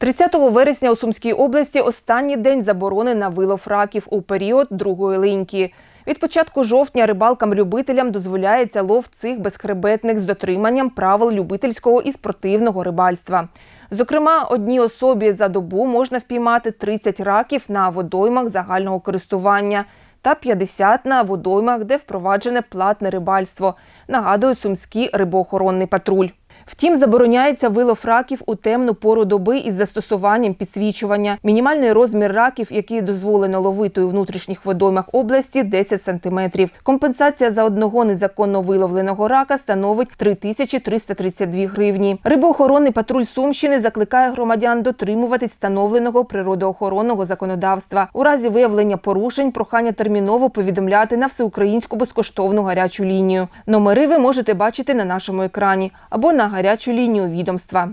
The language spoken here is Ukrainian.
30 вересня у Сумській області останній день заборони на вилов раків у період другої линьки. Від початку жовтня рибалкам-любителям дозволяється лов цих безхребетних з дотриманням правил любительського і спортивного рибальства. Зокрема, одній особі за добу можна впіймати 30 раків на водоймах загального користування та 50 на водоймах, де впроваджене платне рибальство, нагадує сумський рибоохоронний патруль. Втім, забороняється вилов раків у темну пору доби із застосуванням підсвічування. Мінімальний розмір раків, який дозволено ловити у внутрішніх водоймах області, 10 сантиметрів. Компенсація за одного незаконно виловленого рака становить 3332 гривні. Рибоохоронний патруль Сумщини закликає громадян дотримуватись встановленого природоохоронного законодавства. У разі виявлення порушень прохання терміново повідомляти на всеукраїнську безкоштовну гарячу лінію. Номери ви можете бачити на нашому екрані або на гарячу лінію відомства.